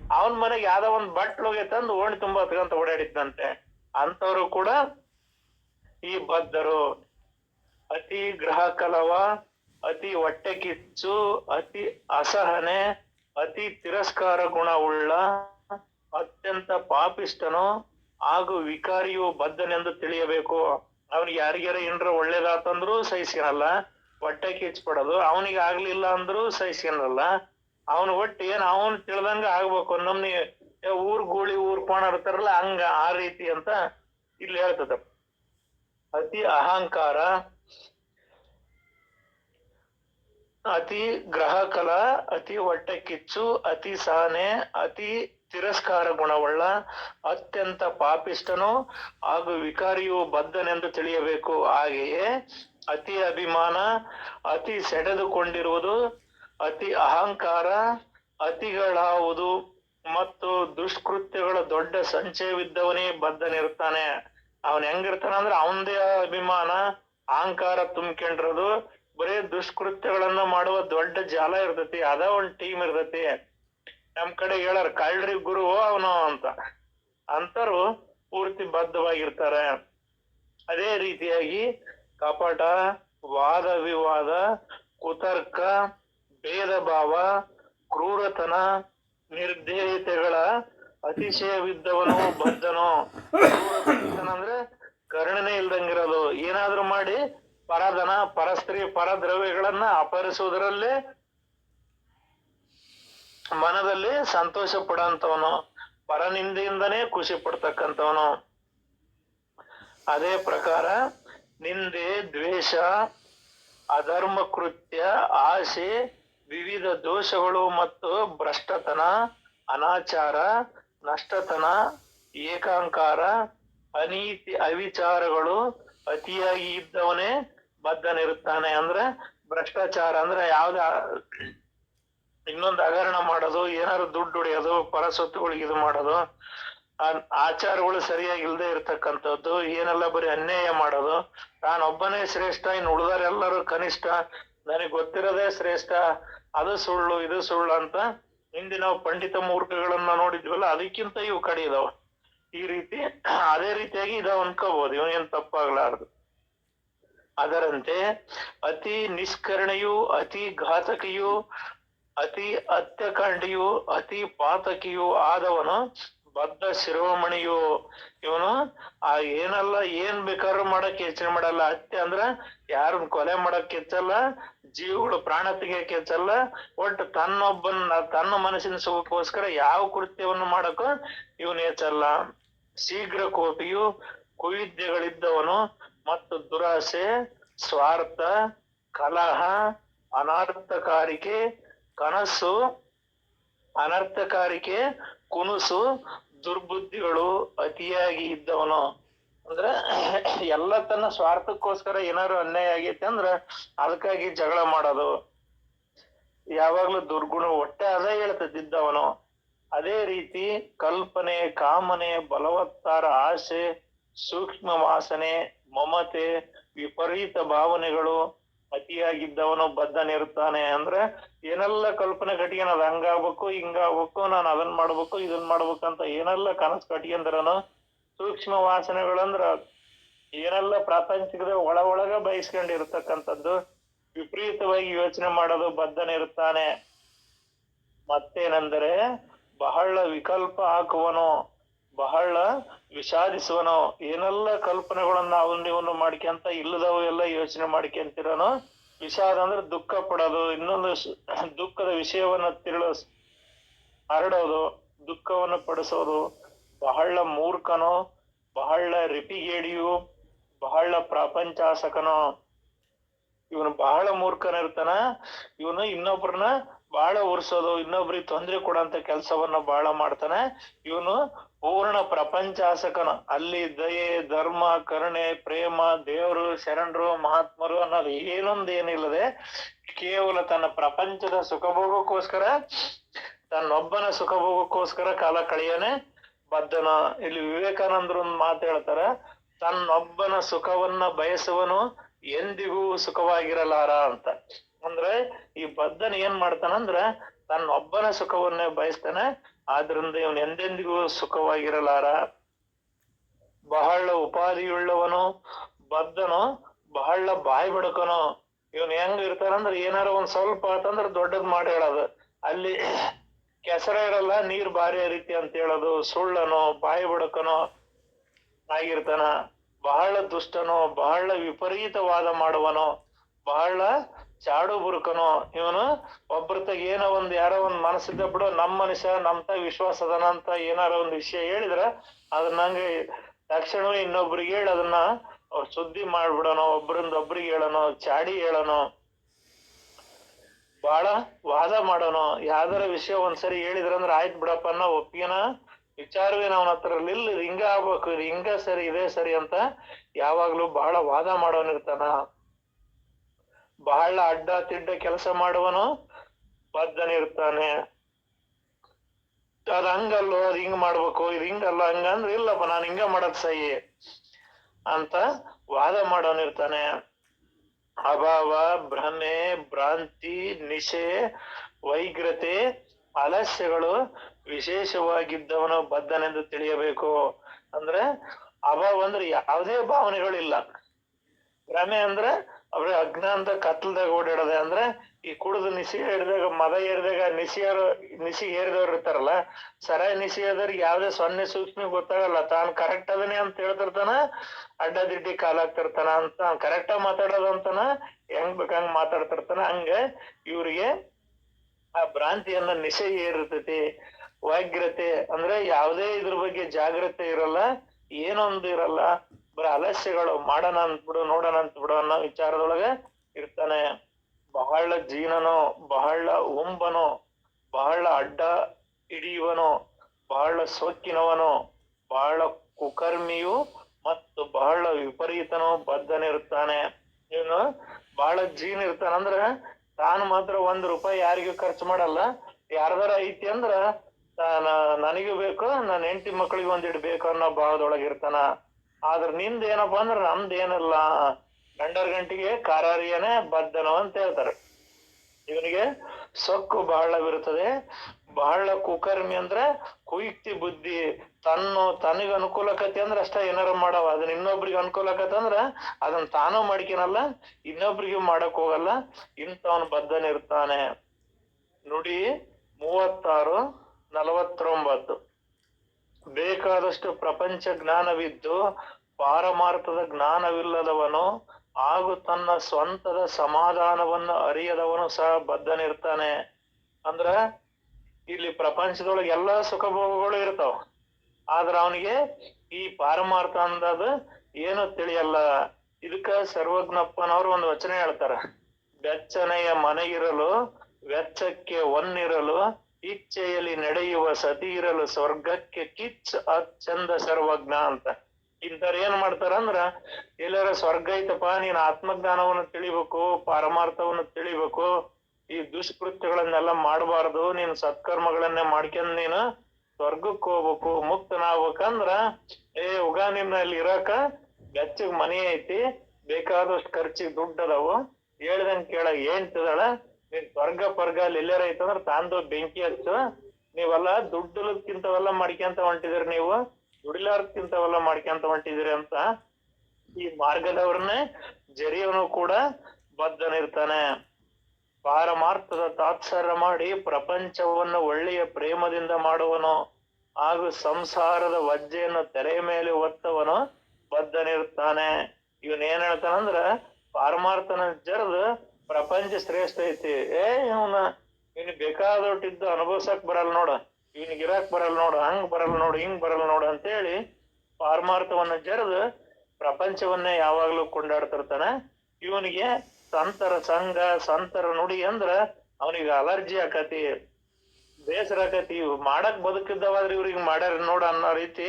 ಅವನ್ ಮನೆಗೆ ಯಾವ್ದೋ ಒಂದ್ ಬಟ್ಲು ಹೋಗೈತಂದ್ ಓಣಿ ತುಂಬಾ ಹತ್ಕಂತ ಓಡಾಡಿದ್ದಂತೆ ಅಂತವ್ರು ಕೂಡ ಈ ಬದ್ಧರು. ಅತಿ ಗ್ರಹ ಕಲವ ಅತಿ ಹೊಟ್ಟೆ ಕಿಚ್ಚು, ಅತಿ ಅಸಹನೆ, ಅತಿ ತಿರಸ್ಕಾರ ಗುಣವುಳ್ಳ ಅತ್ಯಂತ ಪಾಪಿಷ್ಟನು ಹಾಗೂ ವಿಕಾರಿಯು ಬದ್ಧನೆಂದು ತಿಳಿಯಬೇಕು. ಅವನಿಗೆ ಯಾರಿಗಾರ ಏನರ ಒಳ್ಳೇದಾತಂದ್ರು ಸಹಿಸಿರಲ್ಲ ಹೊಟ್ಟೆ ಕಿಚ್ಬಿಡೋದು ಅವನಿಗೆ ಆಗ್ಲಿಲ್ಲ ಅಂದ್ರು ಸಹಿಸ್ಕೊಳಲ್ಲ ಅವನ್ ಒಟ್ಟು ಏನ್, ಅವನ್ ತಿಳ್ದಂಗ ಆಗ್ಬೇಕು. ನಮ್ನಿ ಊರ್ ಗೂಳಿ, ಊರ್ ಕೋಣ ಇರ್ತಾರಲ್ಲ, ಹಂಗ ಆ ರೀತಿ ಅಂತ ಇಲ್ಲಿ ಹೇಳ್ತದ. ಅತಿ ಅಹಂಕಾರ, ಅತಿ ಗ್ರಹಕಲ ಅತಿ ಹೊಟ್ಟೆ ಕಿಚ್ಚು, ಅತಿ ಸಹನೆ, ಅತಿ ತಿರಸ್ಕಾರ ಗುಣವುಳ್ಳ, ಅತ್ಯಂತ ಪಾಪಿಷ್ಟನು ಹಾಗೂ ವಿಕಾರಿಯು ಬದ್ಧನೆಂದು ತಿಳಿಯಬೇಕು. ಹಾಗೆಯೇ ಅತಿ ಅಭಿಮಾನ, ಅತಿ ಸೆಡೆದುಕೊಂಡಿರುವುದು, ಅತಿ ಅಹಂಕಾರ, ಅತಿಗಳಾವುದು ಮತ್ತು ದುಷ್ಕೃತ್ಯಗಳ ದೊಡ್ಡ ಸಂಚಯವಿದ್ದವನೇ ಬದ್ಧನಿರ್ತಾನೆ ಅವನ್ ಹೆಂಗಿರ್ತಾನ ಅಂದ್ರೆ ಅವಂದೇ ಅಭಿಮಾನ, ಅಹಂಕಾರ ತುಂಬಿಕೊಂಡಿರೋದು. ಬರೇ ದುಷ್ಕೃತ್ಯಗಳನ್ನ ಮಾಡುವ ದೊಡ್ಡ ಜಾಲ ಇರ್ತೈತಿ, ಅದ ಒಂದ್ ಟೀಮ್ ಇರ್ತೈತಿ. ನಮ್ ಕಡೆ ಹೇಳಾರ ಕಳ್ರಿ ಗುರು ಅವನು ಅಂತ. ಅಂತರು ಪೂರ್ತಿ ಬದ್ಧವಾಗಿರ್ತಾರೆ. ಅದೇ ರೀತಿಯಾಗಿ ಕಪಟ, ವಾದ ವಿವಾದ, ಕುತರ್ಕ ಭೇದ ಭಾವ ಕ್ರೂರತನ ನಿರ್ಧೇಯತೆಗಳ ಅತಿಶಯವಿದ್ದವನು ಬದ್ಧನು ಅಂದ್ರೆ ಕರುಣನೆ ಇಲ್ದಂಗಿರೋದು. ಏನಾದ್ರೂ ಮಾಡಿ ಪರಧನ, ಪರಸ್ತ್ರೀ, ಪರದ್ರವ್ಯಗಳನ್ನ ಅಪಹರಿಸುವುದರಲ್ಲೇ ಮನದಲ್ಲಿ ಸಂತೋಷ ಪಡಂತವನು ಪರನಿಂದೆಯಿಂದನೇ ಖುಷಿ ಪಡ್ತಕ್ಕಂಥವನು. ಅದೇ ಪ್ರಕಾರ ನಿಂದೆ ದ್ವೇಷ, ಅಧರ್ಮ ಕೃತ್ಯ, ಆಸೆ ವಿವಿಧ ದೋಷಗಳು ಮತ್ತು ಭ್ರಷ್ಟತನ, ಅನಾಚಾರ, ನಷ್ಟತನ, ಏಕಾಂಕಾರ, ಅನೀತಿ, ಅವಿಚಾರಗಳು ಅತಿಯಾಗಿ ಇದ್ದವನೇ ಬದ್ಧನಿರುತ್ತಾನೆ. ಅಂದ್ರೆ ಭ್ರಷ್ಟಾಚಾರ ಅಂದ್ರೆ ಯಾವ್ದ ಇನ್ನೊಂದು ಹಗರಣ ಮಾಡೋದು, ಏನಾದ್ರು ದುಡ್ಡು ಹೊಡೆಯೋದು, ಪರಸೊತ್ತುಗಳಿಗೆ ಇದು ಮಾಡೋದು ಆಚಾರಗಳು ಸರಿಯಾಗಿ ಇಲ್ಲದೆ ಇರ್ತಕ್ಕಂಥದ್ದು, ಏನೆಲ್ಲ ಬರೀ ಅನ್ಯಾಯ ಮಾಡೋದು. ತಾನೊಬ್ಬನೇ ಶ್ರೇಷ್ಠ, ಇನ್ನು ಉಳಿದಾರೆಲ್ಲರೂ ಕನಿಷ್ಠ, ನನಗೆ ಗೊತ್ತಿರೋದೇ ಶ್ರೇಷ್ಠ ಅದು ಸುಳ್ಳು, ಇದು ಸುಳ್ಳು ಅಂತ ಹಿಂದೆ ನಾವು ಪಂಡಿತ ಮೂರ್ಖಗಳನ್ನ ನೋಡಿದ್ವಲ್ಲ, ಅದಕ್ಕಿಂತ ಇವು ಕಡೆ ಇದಾವ. ಈ ರೀತಿ, ಅದೇ ರೀತಿಯಾಗಿ ಇದಾವ ಅನ್ಕೋಬಹುದು ಇವನೇನ್ ತಪ್ಪಾಗ್ಲಾರ್ದು. ಅದರಂತೆ, ಅತಿ ನಿಷ್ಕರಣೆಯು, ಅತಿ ಘಾತಕಿಯು, ಅತಿ ಅತ್ಯಕಾಂಡಿಯು, ಅತಿ ಪಾತಕಿಯು ಆದವನು ಬದ್ಧ ಶಿರೋಮಣಿಯು. ಇವನು, ಆ ಏನಲ್ಲ, ಏನ್ ಬೇಕಾದ್ರೂ ಮಾಡಕ್ ಯೋಚನೆ ಮಾಡಲ್ಲ. ಅತ್ಯ ಅಂದ್ರ ಯಾರನ್ನ ಕೊಲೆ ಮಾಡಕ್ ಕೆಚ್ಚಲ್ಲ ಜೀವಗಳು ಪ್ರಾಣ ತೆಗಿಯಕ್ಕೆ ಚಲ್ಲ ಒಟ್ಟು ತನ್ನೊಬ್ಬನ, ತನ್ನ ಮನಸ್ಸಿನ ಸುಖಕ್ಕೋಸ್ಕರ ಯಾವ ಕೃತ್ಯವನ್ನು ಮಾಡಕ ಇವನೇ ಹೆಚ್ಚಲ್ಲ ಶೀಘ್ರ ಕೋಪಿಯು ಕುವಿದ್ಯಗಳಿದ್ದವನು ಮತ್ತು ದುರಾಸೆ, ಸ್ವಾರ್ಥ, ಕಲಹ, ಅನರ್ಥಕಾರಿಕೆ, ಕನಸು, ಅನರ್ಥಕಾರಿಕೆ, ಕುನುಸು, ದುರ್ಬುದ್ಧಿಗಳು ಅತಿಯಾಗಿ ಇದ್ದವನು. ಅಂದ್ರ ಎಲ್ಲ ತನ್ನ ಸ್ವಾರ್ಥಕ್ಕೋಸ್ಕರ ಏನಾದ್ರು ಅನ್ಯಾಯ ಆಗೈತೆ ಅಂದ್ರ ಅದಕ್ಕಾಗಿ ಜಗಳ ಮಾಡೋದು. ಯಾವಾಗ್ಲೂ ದುರ್ಗುಣ ಒಟ್ಟೆ ಅದೇ ಹೇಳ್ತಿದ್ದವನು. ಅದೇ ರೀತಿ ಕಲ್ಪನೆ, ಕಾಮನೆ, ಬಲವತ್ತಾರ ಆಸೆ, ಸೂಕ್ಷ್ಮ ವಾಸನೆ, ಮಮತೆ, ವಿಪರೀತ ಭಾವನೆಗಳು ಅತಿಯಾಗಿದ್ದವನು ಬದ್ಧನಿರುತ್ತಾನೆ ಅಂದ್ರೆ ಏನೆಲ್ಲ ಕಲ್ಪನೆ ಕಟ್ಕೊಂಡ್ ಹಂಗಾಗ್ಬೇಕು, ಹಿಂಗಾಗ್ಬೇಕು, ನಾನು ಅದನ್ ಮಾಡ್ಬೇಕು, ಇದನ್ ಮಾಡ್ಬೇಕಂತ ಏನೆಲ್ಲ ಕನಸು ಕಟ್ಕೊಂಡ್ರನು ಸೂಕ್ಷ್ಮ ವಾಸನೆಗಳಂದ್ರ ಏನೆಲ್ಲ ಪ್ರಾಪಂಚಿಕದ ಒಳ ಒಳಗ ಬಯಸ್ಕೊಂಡಿರ್ತಕ್ಕಂಥದ್ದು ವಿಪರೀತವಾಗಿ ಯೋಚನೆ ಮಾಡೋದು ಬದ್ಧನಿರುತ್ತಾನೆ ಮತ್ತೇನೆಂದರೆ ಬಹಳ ವಿಕಲ್ಪ ಹಾಕುವನು, ಬಹಳ ವಿಷಾದಿಸುವನು, ಏನೆಲ್ಲ ಕಲ್ಪನೆಗಳನ್ನ ಅವನ್ ಇವನು ಮಾಡ್ಕೊಂತ ಇಲ್ಲದವು ಎಲ್ಲ ಯೋಚನೆ ಮಾಡ್ಕೊಂತಿರೋನು ವಿಷಾದ ಅಂದ್ರೆ ದುಃಖ ಪಡೋದು, ಇನ್ನೊಂದು ದುಃಖದ ವಿಷಯವನ್ನ ತಿರುಳು ಹರಡೋದು, ದುಃಖವನ್ನು ಪಡಿಸೋದು ಬಹಳ ಮೂರ್ಖನೋ, ಬಹಳ ರಿಪಿಗೇಡಿಯು, ಬಹಳ ಪ್ರಪಂಚಾಸಕನೋ. ಇವನು ಬಹಳ ಮೂರ್ಖನಿರ್ತಾನ, ಇವನು ಇನ್ನೊಬ್ರನ್ನ ಬಹಳ ಉರ್ಸೋದು ಇನ್ನೊಬ್ರಿಗೆ ತೊಂದ್ರೆ ಕೊಡಂತ ಕೆಲಸವನ್ನ ಬಹಳ ಮಾಡ್ತಾನೆ. ಇವನು ಪೂರ್ಣ ಪ್ರಪಂಚಾಸಕನ. ಅಲ್ಲಿ ದಯೆ, ಧರ್ಮ, ಕರುಣೆ, ಪ್ರೇಮ, ದೇವರು, ಶರಣರು, ಮಹಾತ್ಮರು ಅನ್ನೋದು ಏನೊಂದು ಏನಿಲ್ಲದೆ ಕೇವಲ ತನ್ನ ಪ್ರಪಂಚದ ಸುಖಭೋಗಕ್ಕೋಸ್ಕರ, ತನ್ನೊಬ್ಬನ ಸುಖಭೋಗಕ್ಕೋಸ್ಕರ ಕಾಲ ಕಳೆಯನೆ. ಬದ್ಧನ, ಇಲ್ಲಿ ವಿವೇಕಾನಂದರು ಒಂದು ಮಾತು ಹೇಳ್ತಾರೆ, ತನ್ನೊಬ್ಬನ ಸುಖವನ್ನ ಬಯಸುವನು ಎಂದಿಗೂ ಸುಖವಾಗಿರಲಾರ ಅಂತ. ಅಂದ್ರೆ ಈ ಬದ್ಧನ ಏನ್ ಮಾಡ್ತಾನಂದ್ರ, ತನ್ನೊಬ್ಬನ ಸುಖವನ್ನೇ ಬಯಸ್ತಾನೆ, ಆದ್ರಿಂದ ಇವನ್ ಎಂದೆಂದಿಗೂ ಸುಖವಾಗಿರಲಾರ. ಬಹಳ ಉಪಾಧಿಯುಳ್ಳವನು, ಬದ್ಧನು, ಬಹಳ ಬಾಯಿ ಬಡಕನು. ಇವನ್ ಹೆಂಗ್ ಇರ್ತಾರಂದ್ರ ಏನಾರ ಒಂದ್ ಸ್ವಲ್ಪ ಆತಂದ್ರ ದೊಡ್ಡದ್ ಮಾಡಿ ಹೇಳೋದು. ಅಲ್ಲಿ ಕೆಸರ ಇರಲ್ಲ, ನೀರ್ ಬಾರಿ ಹರಿತಿ ಅಂತ ಹೇಳೋದು, ಸುಳ್ಳನೋ, ಬಾಯಿ ಬಡಕನೋ ಆಗಿರ್ತಾನ, ಬಹಳ ದುಷ್ಟನೋ, ಬಹಳ ವಿಪರೀತವಾದ ಮಾಡುವನೋ, ಬಹಳ ಚಾಡು ಬುರುಕನೋ, ಇವನು ಒಬ್ರತಾಗ ಏನೋ ಒಂದ್ ಯಾರೋ ಒಂದ್ ಮನಸ್ಸಿದ್ದ ಬಿಡು, ನಮ್ ಮನುಷ್ಯ ನಮ್ತ ವಿಶ್ವಾಸ ಅದನ ಅಂತ ಏನಾರ ಒಂದ್ ವಿಷಯ ಹೇಳಿದ್ರ ಅದನ್ನ ಹಂಗೆ ತಕ್ಷಣವೇ ಇನ್ನೊಬ್ರಿಗೆ ಹೇಳಿ, ಅದನ್ನ ಸುದ್ದಿ ಮಾಡ್ಬಿಡೋನೋ ಒಬ್ರಿಂದ ಒಬ್ರಿಗೆ ಹೇಳನೋ ಚಾಡಿ ಹೇಳೋನು ಬಹಳ ವಾದ ಮಾಡೋನು. ಯಾವ್ದಾರ ವಿಷಯ ಒಂದ್ಸರಿ ಹೇಳಿದ್ರಂದ್ರ ಆಯ್ತ್ ಬಿಡಪ್ಪ ಅನ್ನೋ ಒಪ್ಪಿಗೆನ ವಿಚಾರವೇನ ಅವನ ಹತ್ರ ಇಲ್ಲ ಹಿಂಗ ಆಗ್ಬೇಕು ಹಿಂಗ ಸರಿ, ಇದೇ ಸರಿ ಅಂತ ಯಾವಾಗ್ಲೂ ಬಹಳ ವಾದ ಮಾಡೋನಿರ್ತಾನ ಬಹಳ ಅಡ್ಡ ತಿಡ್ಡ ಕೆಲಸ ಮಾಡುವನು ಬದ್ಧನಿರ್ತಾನೆ ಅದ್ ಹಂಗಲ್ಲೋ, ಅದ್ ಹಿಂಗ್ ಮಾಡ್ಬೇಕು, ಇದು ಹಿಂಗಲ್ಲ ಹಂಗಂದ್ರೆ ಇಲ್ಲಪ್ಪ, ನಾನ್ ಹಿಂಗ ಮಾಡಕ್ ಸಹಿ ಅಂತ ವಾದ ಮಾಡೋನಿರ್ತಾನೆ ಅಭಾವ, ಭ್ರಮೆ, ಭ್ರಾಂತಿ, ನಿಶೆ, ವೈಗ್ರತೆ, ಆಲಸ್ಯಗಳು ವಿಶೇಷವಾಗಿದ್ದವನು ಬದ್ಧನೆಂದು ತಿಳಿಯಬೇಕು. ಅಂದ್ರೆ ಅಭಾವ ಅಂದ್ರೆ ಯಾವುದೇ ಭಾವನೆಗಳಿಲ್ಲ. ಭ್ರಮೆ ಅಂದ್ರೆ ಅವ್ರ ಅಜ್ಞಾನದ ಕತ್ಲದಾಗ ಓಡಾಡದೆ ಅಂದ್ರೆ ಈ ಕುಡಿದು ನಿಸಿ ಹಿಡ್ದಾಗ ಮದ ಏರಿದಾಗ ನಿಸಿಯರು ನಿಸಿ ಏರಿದವ್ರು ಇರ್ತಾರಲ್ಲ, ಸರಾಯಿ ನಿಸಿ ಆದವ್ರಿಗೆ ಯಾವ್ದೇ ಸೊನ್ನೆ ಸೂಕ್ಷ್ಮ ಗೊತ್ತಾಗಲ್ಲ. ತಾನು ಕರೆಕ್ಟ್ ಅದನೆ ಅಂತ ಹೇಳ್ತಿರ್ತಾನ ಅಡ್ಡ ದಿಡ್ಡಿ ಕಾಲಾಗ್ತಿರ್ತಾನ ಅಂತ ಕರೆಕ್ಟ್ ಆಗಿ ಮಾತಾಡೋದಂತನ ಹೆಂಗ್ ಬೇಕಂಗ್ ಮಾತಾಡ್ತಿರ್ತಾನ. ಹಂಗ ಇವ್ರಿಗೆ ಆ ಭ್ರಾಂತಿಯನ್ನ ನಿಸೆ ಏರಿರ್ತೈತಿ ವ್ಯಾಗ್ರತೆ ಅಂದ್ರೆ ಯಾವುದೇ ಇದ್ರ ಬಗ್ಗೆ ಜಾಗ್ರತೆ ಇರಲ್ಲ, ಏನೊಂದು ಇರಲ್ಲ. ಬರೀ ಅಲಸ್ಯಗಳು ಮಾಡೋಣ ಅಂತ್ಬಿಡು ನೋಡೋಣ ಅಂತ್ಬಿಡು ಅನ್ನೋ ವಿಚಾರದೊಳಗೆ ಇರ್ತಾನೆ. ಬಹಳ ಜೀನನು, ಬಹಳ ಒಂಬನು ಬಹಳ ಅಡ್ಡ ಹಿಡಿಯುವನು, ಬಹಳ ಸೋಕಿನವನು, ಬಹಳ ಕುಕರ್ಮಿಯು ಮತ್ತು ಬಹಳ ವಿಪರೀತನು ಬದ್ಧನಿರುತ್ತಾನೆ ಏನು ಬಹಳ ಜೀನ್ ಇರ್ತಾನೆ ಅಂದ್ರೆ ತಾನು ಮಾತ್ರ ಒಂದ್ ರೂಪಾಯಿ ಯಾರಿಗೂ ಖರ್ಚು ಮಾಡಲ್ಲ. ಯಾರ್ದಾರ ಐತಿ ಅಂದ್ರ ನನಗೂ ಬೇಕು, ನನ್ನ ಹೆಂಡತಿ ಮಕ್ಳಿಗೆ ಒಂದಿಡ್ ಬೇಕು ಅನ್ನೋ ಭಾವದೊಳಗ ಇರ್ತಾನ. ಆದ್ರ ನಿಂದ ಏನಪ್ಪಾ ಅಂದ್ರ ನಮ್ದು ಏನಿಲ್ಲ. ಗಂಡರ್ ಗಂಟಿಗೆ ಕಾರಾರಿಯನೇ ಬದ್ಧನು ಅಂತ ಹೇಳ್ತಾರೆ. ಇವನಿಗೆ ಸೊಕ್ಕು ಬಹಳ ಬಹಳವಿರುತ್ತದೆ ಬಹಳ ಕುಕರ್ಮಿ ಅಂದ್ರೆ ಕುಯುಕ್ತಿ ಬುದ್ಧಿ. ತನ್ನ ತನಗ ಅನುಕೂಲಕತೆ ಅಂದ್ರೆ ಅಷ್ಟ ಏನಾರ ಮಾಡವ. ಅದನ್ನ ಇನ್ನೊಬ್ರಿಗೆ ಅನುಕೂಲಕತೆ ಅಂದ್ರ ಅದನ್ನ ತಾನು ಮಾಡ್ಕಿನಲ್ಲ, ಇನ್ನೊಬ್ರಿಗೆ ಮಾಡಕ್ ಹೋಗಲ್ಲ. ಇಂಥವನ್ ಬದ್ಧನಿರ್ತಾನೆ ನುಡಿ ಮೂವತ್ತಾರು ನಲವತ್ತೊಂಬತ್ತು. ಬೇಕಾದಷ್ಟು ಪ್ರಪಂಚ ಜ್ಞಾನವಿದ್ದು ಪಾರಮಾರ್ಥದ ಜ್ಞಾನವಿಲ್ಲದವನು ಹಾಗೂ ತನ್ನ ಸ್ವಂತದ ಸಮಾಧಾನವನ್ನು ಅರಿಯದವನು ಸಹ ಬದ್ಧನಿರ್ತಾನೆ. ಅಂದ್ರ ಇಲ್ಲಿ ಪ್ರಪಂಚದೊಳಗೆ ಎಲ್ಲಾ ಸುಖಭೋಗಗಳು ಇರ್ತಾವ. ಆದ್ರ ಅವನಿಗೆ ಈ ಪಾರಮಾರ್ಥ ಅಂದದ ಏನು ತಿಳಿಯಲ್ಲ. ಇದಕ್ಕ ಸರ್ವಜ್ಞಪ್ಪನವ್ರು ಒಂದು ವಚನ ಹೇಳ್ತಾರ. ಬೆಚ್ಚನೆಯ ಮನೆಗಿರಲು ವೆಚ್ಚಕ್ಕೆ ಒನ್ನಿರಲು, ಇಚ್ಛೆಯಲ್ಲಿ ನಡೆಯುವ ಸತಿ ಇರಲು ಸ್ವರ್ಗಕ್ಕೆ ಕಿಚ್ ಅಚ್ಚಂದ ಸರ್ವಜ್ಞ ಅಂತ. ಇಂಥವ್ರು ಏನ್ ಮಾಡ್ತಾರ ಅಂದ್ರ, ಎಲ್ಲಾರ ಸ್ವರ್ಗ ಐತಪ್ಪ, ನೀನ್ ಆತ್ಮಜ್ಞಾನವನ್ನು ತಿಳಿಬೇಕು, ಪಾರಮಾರ್ಥವನ್ನು ತಿಳಿಬೇಕು, ಈ ದುಷ್ಕೃತ್ಯಗಳನ್ನೆಲ್ಲ ಮಾಡಬಾರ್ದು, ನೀನ್ ಸತ್ಕರ್ಮಗಳನ್ನೇ ಮಾಡ್ಕೊಂಡ್ ನೀನು ಸ್ವರ್ಗಕ್ಕೆ ಹೋಗ್ಬೇಕು, ಮುಕ್ತನಾಗ್ಬೇಕಂದ್ರ, ಏ ಉಗ ನಿನ್ನ ಅಲ್ಲಿ ಇರಾಕ, ಬೆಚ್ಚಗ್ ಮನೆ ಐತಿ, ಬೇಕಾದಷ್ಟು ಖರ್ಚಿಗೆ ದುಡ್ಡು ಅದಾವು, ಹೇಳ್ದಂಗ್ ಕೇಳ, ಏನ್ ತಿದಾಳ, ನೀನ್ ಸ್ವರ್ಗ ಪರ್ಗ ಅಲ್ಲಿ ಎಲ್ಲಾರ ಐತಂದ್ರ ತಾಂದು ಬೆಂಕಿ ಹಚ್ಚು, ನೀವೆಲ್ಲ ದುಡ್ಡುಲಕ್ಕಿಂತವೆಲ್ಲ ಮಾಡ್ಕೊಂತ ಹೊಂಟಿದಿರಿ ನೀವು. ದುಡಿಲಾರ್ದಕ್ಕಿಂತವೆಲ್ಲ ಮಾಡ್ಕೊಂತ ಹೊಂಟಿದಿರಿ ಅಂತ ಈ ಮಾರ್ಗದವ್ರನ್ನ ಜರಿಯವನು ಕೂಡ ಬದ್ಧನಿರ್ತಾನೆ. ಪಾರಮಾರ್ಥದ ತಾತ್ಸರ್ಯ ಮಾಡಿ ಪ್ರಪಂಚವನ್ನು ಒಳ್ಳೆಯ ಪ್ರೇಮದಿಂದ ಮಾಡುವನು ಹಾಗೂ ಸಂಸಾರದ ವಜ್ಜೆಯನ್ನು ತೆರೆ ಮೇಲೆ ಒತ್ತವನು ಬದ್ಧನಿರ್ತಾನೆ. ಇವನ್ ಏನ್ ಹೇಳ್ತಾನಂದ್ರ, ಪಾರಮಾರ್ಥನ ಜರ್ದು ಪ್ರಪಂಚ ಶ್ರೇಷ್ಠ ಐತಿ. ಏ, ಇವನ ಇವ್ನ ಬೇಕಾದೊಟ್ಟಿದ್ದು ಅನುಭವಿಸಕ್ ಬರಲ್ಲ ನೋಡ. ಇವ್ನಿಗೆ ಗಿರಾಕ್ ಬರಲ್ಲ ನೋಡು, ಹಂಗ್ ಬರಲ್ಲ ನೋಡು, ಹಿಂಗ್ ಬರಲ್ಲ ನೋಡು ಅಂತೇಳಿ ಪಾರಮಾರ್ಥವನ್ನ ಜರ್ದು ಪ್ರಪಂಚವನ್ನೇ ಯಾವಾಗ್ಲೂ ಕೊಂಡಾಡ್ತಿರ್ತಾನ. ಇವನಿಗೆ ಸಂತರ ಸಂಘ, ಸಂತರ ನುಡಿ ಅಂದ್ರ ಅವನಿಗೆ ಅಲರ್ಜಿ ಆಕತಿ, ಬೇಸರ ಆಕತಿ. ಇವ್ ಮಾಡಕ್ ಬದುಕಿದ್ದವಾದ್ರೆ ಇವ್ರಿಗೆ ಮಾಡ್ಯಾರ ನೋಡ ಅನ್ನೋ ರೀತಿ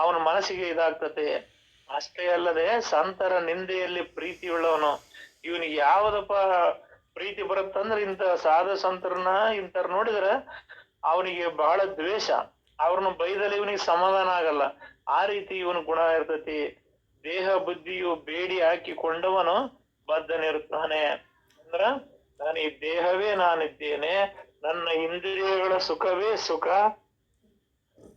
ಅವನ ಮನಸ್ಸಿಗೆ ಇದಾಗ್ತತಿ. ಅಷ್ಟೇ ಅಲ್ಲದೆ ಸಂತರ ನಿಂದೆಯಲ್ಲಿ ಪ್ರೀತಿ ಉಳ್ಳವನು. ಇವನಿಗೆ ಯಾವ್ದಪ್ಪ ಪ್ರೀತಿ ಬರುತ್ತಂದ್ರ ಇಂತ ಸಾಧು ಸಂತರನ್ನ ಇಂಥವ್ರ ನೋಡಿದ್ರ ಅವನಿಗೆ ಬಹಳ ದ್ವೇಷ. ಅವ್ರನ್ನ ಬೈದಲ್ಲಿ ಇವನಿಗೆ ಸಮಾಧಾನ ಆಗಲ್ಲ. ಆ ರೀತಿ ಇವನ ಗುಣ ಇರ್ತತಿ. ದೇಹ ಬುದ್ಧಿಯು ಬೇಡಿ ಹಾಕಿಕೊಂಡವನು ಬದ್ಧನಿರುತ್ತಾನೆ ಅಂದ್ರ, ನಾನು ಈ ದೇಹವೇ ನಾನಿದ್ದೇನೆ, ನನ್ನ ಇಂದ್ರಿಯಗಳ ಸುಖವೇ ಸುಖ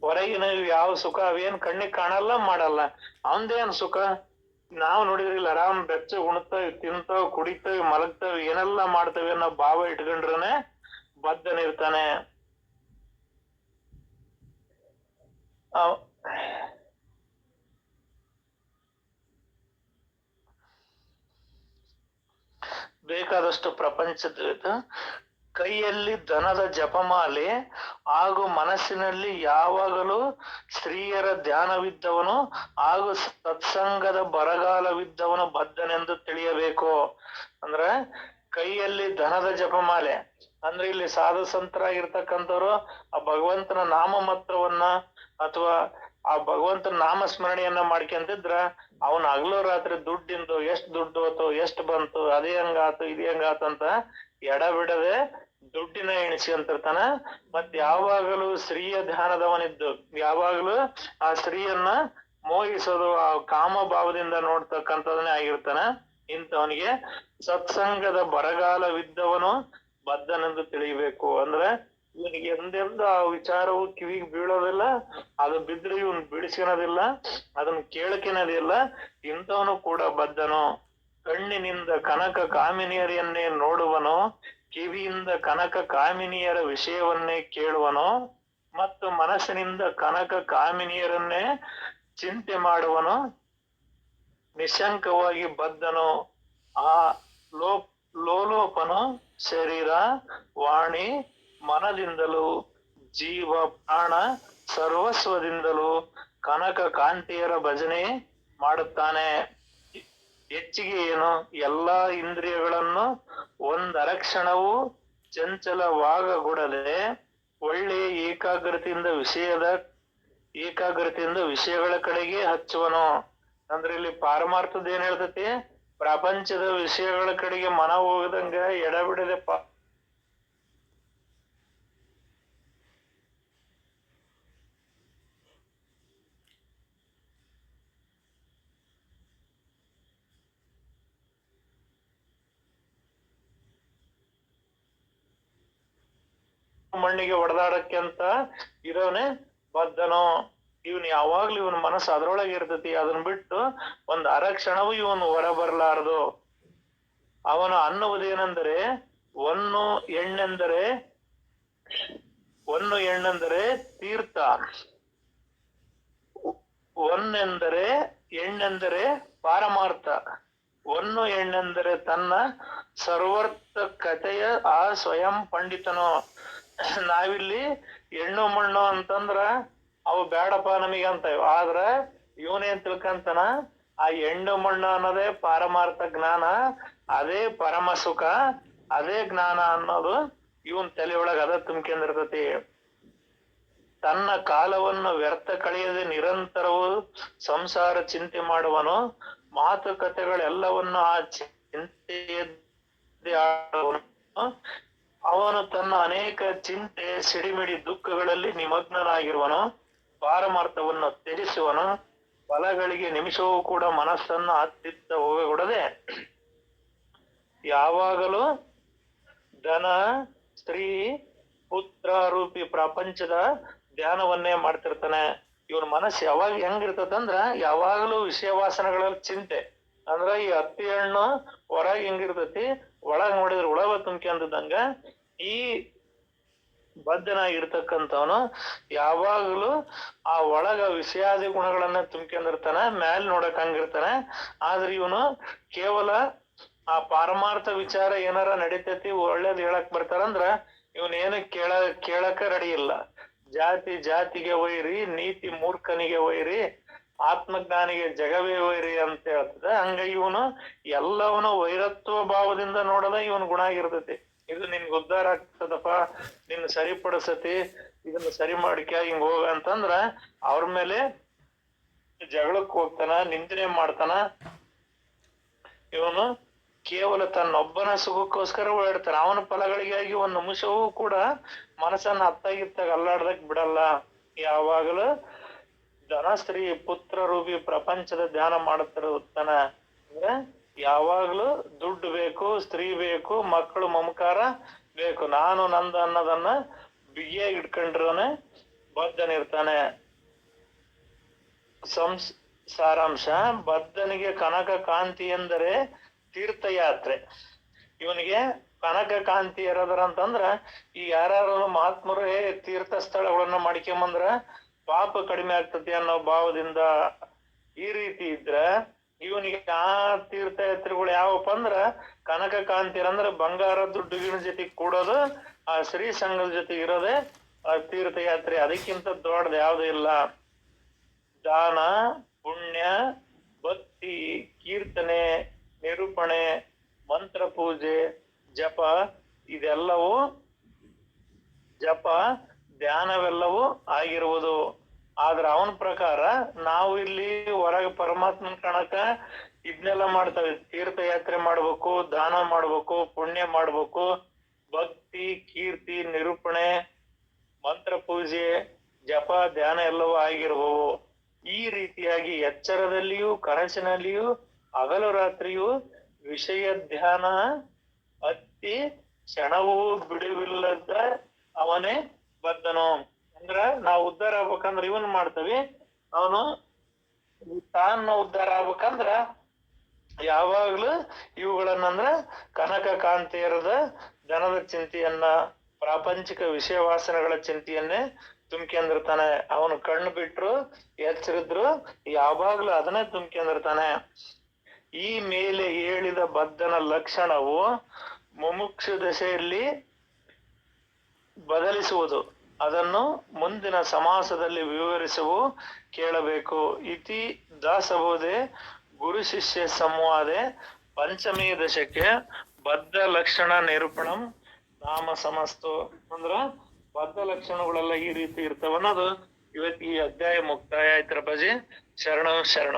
ಹೊರಗಿನ ಯಾವ ಸುಖ, ಅವೇನ್ ಕಣ್ಣಿಗೆ ಕಾಣಲ್ಲ, ಮಾಡಲ್ಲ. ಅವಂದೇನ್ ಸುಖ? ನಾವು ನೋಡಿದ್ರಿಲ್ಲ, ಆರಾಮ್ ಬೆಚ್ಚ ಉಣ್ತಾವ್, ತಿಂತಾವ್, ಕುಡಿತಾವ್, ಮಲಗ್ತಾವ್, ಏನೆಲ್ಲ ಮಾಡ್ತವೆ ಅನ್ನೋ ಭಾವ ಇಟ್ಕೊಂಡ್ರನೆ ಬದ್ಧನಿರ್ತಾನೆ ಅವ್- ಬೇಕಾದಷ್ಟು ಪ್ರಪಂಚದ ಕೈಯಲ್ಲಿ ದನದ ಜಪಮಾಲೆ ಹಾಗೂ ಮನಸ್ಸಿನಲ್ಲಿ ಯಾವಾಗಲೂ ಸ್ತ್ರೀಯರ ಧ್ಯಾನವಿದ್ದವನು ಹಾಗೂ ಸತ್ಸಂಗದ ಬರಗಾಲವಿದ್ದವನು ಬದ್ಧನೆಂದು ತಿಳಿಯಬೇಕು. ಅಂದ್ರೆ ಕೈಯಲ್ಲಿ ಧನದ ಜಪಮಾಲೆ. ಅಂದ್ರೆ ಇಲ್ಲಿ ಸಾಧು ಸಂತರಾಗಿರ್ತಕ್ಕಂಥವ್ರು ಆ ಭಗವಂತನ ನಾಮ ಮಾತ್ರವನ್ನ ಅಥವಾ ಆ ಭಗವಂತನ ನಾಮ ಸ್ಮರಣೆಯನ್ನ ಮಾಡ್ಕೊಂತಿದ್ರ ಅವನ ಹಗಲು ರಾತ್ರಿ ದುಡ್ಡಿಂದು ಎಷ್ಟ್ ದುಡ್ಡು ಹೋತು ಎಷ್ಟ್ ಬಂತು, ಅದೇ ಇದು ಇದೇ ಹಂಗಾತು ಅಂತ ಎಡ ಬಿಡದೆ ದುಡ್ಡಿನ ಎಣಿಸ್ಕೊಂತಿರ್ತಾನ. ಮತ್ ಯಾವಾಗಲೂ ಸ್ತ್ರೀಯ ಧ್ಯಾನದವನಿದ್ದು. ಯಾವಾಗಲೂ ಆ ಸ್ತ್ರೀಯನ್ನ ಮೋಹಿಸೋದು ಆ ಕಾಮ ಭಾವದಿಂದ ನೋಡ್ತಕ್ಕಂಥದನ್ನೇ ಆಗಿರ್ತಾನ. ಇಂಥವನಿಗೆ ಸತ್ಸಂಗದ ಬರಗಾಲವಿದ್ದವನು ಬದ್ಧನೆಂದು ತಿಳಿಬೇಕು. ಅಂದ್ರೆ ಎಂದೆಂದು ಆ ವಿಚಾರವು ಕಿವಿಗೆ ಬೀಳೋದಿಲ್ಲ ಅದು ಬಿದ್ರೆ ಇವನ್ ಬಿಡಿಸ್ಕೊಳೋದಿಲ್ಲ, ಅದನ್ನ ಕೇಳಕಿನದಿಲ್ಲ ಇಂಥವನು ಕೂಡ ಬದ್ಧನು. ಕಣ್ಣಿನಿಂದ ಕನಕ ಕಾಮಿನಿಯರನ್ನೇ ನೋಡುವನು, ಕಿವಿಯಿಂದ ಕನಕ ಕಾಮಿನಿಯರ ವಿಷಯವನ್ನೇ ಕೇಳುವನು, ಮತ್ತು ಮನಸ್ಸಿನಿಂದ ಕನಕ ಕಾಮಿನಿಯರನ್ನೇ ಚಿಂತೆ ಮಾಡುವನು ನಿಶಂಕವಾಗಿ ಬದ್ಧನು. ಆ ಲೋ, ಲೋಲೋಪನು ಶರೀರ, ವಾಣಿ ಮನದಿಂದಲೂ ಜೀವ ಪ್ರಾಣ ಸರ್ವಸ್ವದಿಂದಲೂ ಕನಕ ಕಾಂತಿಯರ ಭಜನೆ ಮಾಡುತ್ತಾನೆ. ಹೆಚ್ಚಿಗೆ ಏನು, ಎಲ್ಲಾ ಇಂದ್ರಿಯಗಳನ್ನು ಒಂದರಕ್ಷಣವು ಚಂಚಲವಾಗಗೊಡದೆ ಒಳ್ಳೆಯ ಏಕಾಗ್ರತೆಯಿಂದ ವಿಷಯದ, ಏಕಾಗ್ರತೆಯಿಂದ ವಿಷಯಗಳ ಕಡೆಗೆ ಹಚ್ಚುವನು. ಅಂದ್ರೆ ಇಲ್ಲಿ ಪಾರಮಾರ್ಥದ ಏನ್ ಹೇಳ್ತತಿ? ಪ್ರಪಂಚದ ವಿಷಯಗಳ ಕಡೆಗೆ ಮನ ಹೋಗದಂಗ ಎಡಬಿಡದೆ ಮಣ್ಣಿಗೆ ಹೊಡೆದಾಡಕ್ಕೆ ಅಂತ ಇರೋನೆ. ಬದ್ಧನೋ ಇವನ್ ಯಾವಾಗ್ಲೂ ಇವನ್ ಮನಸ್ಸು ಅದ್ರೊಳಗೆ ಇರ್ತತಿ. ಅದನ್ನ ಬಿಟ್ಟು ಒಂದ್ ಅರಕ್ಷಣವೂ ಇವನು ಹೊರ ಬರಲಾರದು ಅವನು ಅನ್ನುವುದೇನೆಂದರೆ ಒನ್ನು ಎಣ್ಣೆಂದರೆ ಒನ್ನು ಎಣ್ಣೆಂದರೆ ತೀರ್ಥ. ಒನ್ನೆಂದರೆ ಎಣ್ಣೆಂದರೆ ಪಾರಮಾರ್ಥ. ಒನ್ನು ಎಣ್ಣೆಂದರೆ ತನ್ನ ಸರ್ವರ್ಥಕತೆಯ ಆ ಸ್ವಯಂ ಪಂಡಿತನು. ನಾವಿಲ್ಲಿ ಹೆಣ್ಣು ಮಣ್ಣು ಅಂತಂದ್ರ ಅವು ಬೇಡಪ್ಪ ನಮಗೆ ಅಂತ. ಆದ್ರ ಇವನೇನ್ ತಿಳ್ಕಂತನ? ಆ ಹೆಣ್ಣು ಮಣ್ಣು ಅನ್ನೋದೇ ಪಾರಮಾರ್ಥ ಜ್ಞಾನ, ಅದೇ ಪರಮ ಸುಖ, ಅದೇ ಜ್ಞಾನ ಅನ್ನೋದು ಇವನ್ ತಲೆಯೊಳಗ ಅದ ತುಂಬ್ಕೊಂಡಿರ್ತತಿ. ತನ್ನ ಕಾಲವನ್ನು ವ್ಯರ್ಥ ಕಳೆಯದೆ ನಿರಂತರವು ಸಂಸಾರ ಚಿಂತೆ ಮಾಡುವನು, ಮಾತುಕತೆಗಳೆಲ್ಲವನ್ನು ಆ ಚಿಂತೆ ಅವನು ತನ್ನ ಅನೇಕ ಚಿಂತೆ, ಸಿಡಿಮಿಡಿ ದುಃಖಗಳಲ್ಲಿ ನಿಮಗ್ನನಾಗಿರುವನು ಪಾರಮಾರ್ಥವನ್ನು ತ್ಯಜಿಸುವನು ಫಲಗಳಿಗೆ ನಿಮಿಷವೂ ಕೂಡ ಮನಸ್ಸನ್ನು ಅತ್ತಿತ್ತ ಹೋಗಗೊಡದೆ, ಯಾವಾಗಲೂ ಧನ, ಸ್ತ್ರೀ, ಪುತ್ರ ರೂಪಿ ಪ್ರಪಂಚದ ಧ್ಯಾನವನ್ನೇ ಮಾಡ್ತಿರ್ತಾನೆ. ಇವನ ಮನಸ್ಸು ಯಾವಾಗ ಹೆಂಗಿರ್ತದಂದ್ರ, ಯಾವಾಗಲೂ ವಿಷಯ ವಾಸನೆಗಳಲ್ಲಿ ಚಿಂತೆ. ಅಂದ್ರ ಈ ಹತ್ತಿ ಹಣ್ಣು ಹೊರಗೆ ಹೆಂಗಿರ್ತತಿ? ಒಳಗ್ ನೋಡಿದ್ರ ಉಳವ ತುಂಬಿಕೊಂಡಿದ್ದಂಗ ಈ ಬದ್ಧನಾಗಿರ್ತಕ್ಕಂಥವನು ಯಾವಾಗಲೂ ಆ ಒಳಗ ವಿಷಯಾದಿ ಗುಣಗಳನ್ನ ತುಂಬಿಕೊಂಡಿರ್ತಾನ ಮ್ಯಾಲ್ ನೋಡಕ್ ಹಂಗಿರ್ತಾನೆ. ಆದ್ರೆ ಇವನು ಕೇವಲ ಆ ಪಾರಮಾರ್ಥ ವಿಚಾರ ಏನಾರ ನಡಿತೈತಿ, ಒಳ್ಳೇದ್ ಹೇಳಕ್ ಬರ್ತಾರಂದ್ರ ಇವನ್ ಏನ ಕೇಳ ಕೇಳಕ ರೆಡಿ ಇಲ್ಲ. ಜಾತಿ ಜಾತಿಗೆ ಒಯ್ರಿ ನೀತಿ ಮೂರ್ಖನಿಗೆ ಒಯ್ರಿ ಆತ್ಮಜ್ಞಾನಿಗೆ ಜಗವೇ ವೈರಿ ಅಂತ ಹೇಳ್ತದೆ. ಹಂಗ ಇವನು ಎಲ್ಲವನು ವೈರತ್ವ ಭಾವದಿಂದ ನೋಡದ ಇವನ್ ಗುಣ ಆಗಿರ್ತೈತಿ. ಇದು ನಿನ್ಗೆ ಉದ್ಧಾರ ಆಗ್ತದಪ್ಪ, ನಿನ್ನ ಸರಿಪಡಿಸತಿ, ಇದನ್ನ ಸರಿ ಮಾಡಿಕ, ಹಿಂಗ ಹೋಗ ಅಂತಂದ್ರ ಅವ್ರ ಮೇಲೆ ಜಗಳಕ್ ಹೋಗ್ತಾನ, ನಿಂದನೆ ಮಾಡ್ತಾನ. ಇವನು ಕೇವಲ ತನ್ನೊಬ್ಬನ ಸುಖಕ್ಕೋಸ್ಕರ ಓಡಾಡ್ತಾನೆ. ಅವನ ಫಲಗಳಿಗಾಗಿ ಒಂದ್ ನಿಮಿಷವೂ ಕೂಡ ಮನಸ್ಸನ್ನ ಹತ್ತಾಗಿತ್ತಾಗ ಅಲ್ಲಾಡ್ದಕ್ ಬಿಡಲ್ಲ. ಯಾವಾಗಲೂ ಧನ ಸ್ತ್ರೀ ಪುತ್ರ ರೂಪಿ ಪ್ರಪಂಚದ ಧ್ಯಾನ ಮಾಡುತ್ತಿರುತ್ತಾನ ಅಂದ್ರೆ ಯಾವಾಗ್ಲೂ ದುಡ್ಡು ಬೇಕು, ಸ್ತ್ರೀ ಬೇಕು, ಮಕ್ಕಳು ಮಮಕಾರ ಬೇಕು. ನಾನು ನಂದ ಅನ್ನೋದನ್ನ ಬಿಗಿಯಾಗಿ ಇಟ್ಕೊಂಡಿರೋನೆ ಬದ್ಧನಿರ್ತಾನೆ ಸಂಸ್ ಸಾರಾಂಶ, ಬದ್ಧನಿಗೆ ಕನಕ ಕಾಂತಿ ಎಂದರೆ ತೀರ್ಥಯಾತ್ರೆ. ಇವನಿಗೆ ಕನಕ ಕಾಂತಿ ಇರೋದ್ರ ಅಂತಂದ್ರ ಈ ಯಾರು ಮಹಾತ್ಮರು ತೀರ್ಥ ಸ್ಥಳಗಳನ್ನ ಮಾಡ್ಕೊಂಬಂದ್ರ ಪಾಪ ಕಡಿಮೆ ಆಗ್ತತಿ ಅನ್ನೋ ಭಾವದಿಂದ ಈ ರೀತಿ ಇದ್ರೆ ಇವನಿಗೆ ಆ ತೀರ್ಥಯಾತ್ರೆಗಳು ಯಾವಪ್ಪ ಅಂದ್ರ ಕನಕ ಕಾಂತಿರ ಅಂದ್ರ ಬಂಗಾರ ದುಡ್ಡುಗಿನ ಜೊತೆ ಕೂಡೋದು, ಆ ಶ್ರೀ ಸಂಘದ ಜೊತೆ ಇರೋದೇ ಆ ತೀರ್ಥಯಾತ್ರೆ. ಅದಕ್ಕಿಂತ ದೊಡ್ಡದು ಯಾವ್ದು ಇಲ್ಲ. ದಾನ, ಪುಣ್ಯ, ಭಕ್ತಿ, ಕೀರ್ತನೆ, ನಿರೂಪಣೆ, ಮಂತ್ರ ಪೂಜೆ, ಜಪ, ಇದೆಲ್ಲವೂ ಜಪ ಧ್ಯಾನವೆಲ್ಲವೂ ಆಗಿರುವುದು. ಆದ್ರೆ ಅವನ ಪ್ರಕಾರ ನಾವು ಇಲ್ಲಿ ಹೊರಗೆ ಪರಮಾತ್ಮನ ಕಾಣಕ ಇದನ್ನೆಲ್ಲ ಮಾಡ್ತಾವೆ. ತೀರ್ಥಯಾತ್ರೆ ಮಾಡ್ಬೇಕು, ದಾನ ಮಾಡ್ಬೇಕು, ಪುಣ್ಯ ಮಾಡ್ಬೇಕು. ಭಕ್ತಿ, ಕೀರ್ತಿ, ನಿರೂಪಣೆ, ಮಂತ್ರ ಪೂಜೆ, ಜಪ, ಧ್ಯಾನ ಎಲ್ಲವೂ ಆಗಿರುವವು. ಈ ರೀತಿಯಾಗಿ ಎಚ್ಚರದಲ್ಲಿಯೂ, ಕನಸಿನಲ್ಲಿಯೂ, ಹಗಲು ರಾತ್ರಿಯೂ ವಿಷಯ ಧ್ಯಾನ ಅತ್ತಿ ಕ್ಷಣವೂ ಬಿಡುವಿಲ್ಲದ ಅವನೇ ಬದ್ದನು ಅಂದ್ರ ನಾವು ಉದ್ಧಾರ ಆಗ್ಬೇಕಂದ್ರ ಇವನ್ ಮಾಡ್ತೇವಿ. ಅವನು ತಾನು ಉದ್ಧಾರ ಆಗ್ಬೇಕಂದ್ರ ಯಾವಾಗ್ಲೂ ಇವುಗಳನ್ನಂದ್ರ ಕನಕ ಕಾಂತಿಯರದ ಧನದ ಚಿಂತೆಯನ್ನ, ಪ್ರಾಪಂಚಿಕ ವಿಷಯ ವಾಸನೆಗಳ ಚಿಂತೆಯನ್ನೇ ತುಂಬಿಕೊಂಡಿರ್ತಾನೆ. ಅವನು ಕಣ್ಣು ಬಿಟ್ರು, ಎಚ್ಚರಿದ್ರು, ಯಾವಾಗ್ಲೂ ಅದನ್ನೇ ತುಂಬಿಕೊಂಡಿರ್ತಾನೆ. ಈ ಮೇಲೆ ಹೇಳಿದ ಬದ್ಧನ ಲಕ್ಷಣವು ಮುಮುಕ್ಷ ದಶೆಯಲ್ಲಿ ಬದಲಿಸುವುದು. ಅದನ್ನು ಮುಂದಿನ ಸಮಾಸದಲ್ಲಿ ವಿವರಿಸುವು ಕೇಳಬೇಕು. ಇತಿ ದಾಸಬೋಧೆ ಗುರು ಶಿಷ್ಯ ಸಂವಾದೆ ಪಂಚಮಿ ದಶಕ್ಕೆ ಬದ್ಧ ಲಕ್ಷಣ ನಿರೂಪಣಂ ನಾಮ ಸಮಸ್ತು. ಅಂದ್ರ ಬದ್ಧ ಲಕ್ಷಣಗಳೆಲ್ಲ ಈ ರೀತಿ ಇರ್ತಾವ ಅನ್ನೋದು ಇವತ್ತು ಈ ಅಧ್ಯಾಯ ಮುಕ್ತಾಯ ಆಯ್ತರ ಬಜಿ ಶರಣ ಶರಣ.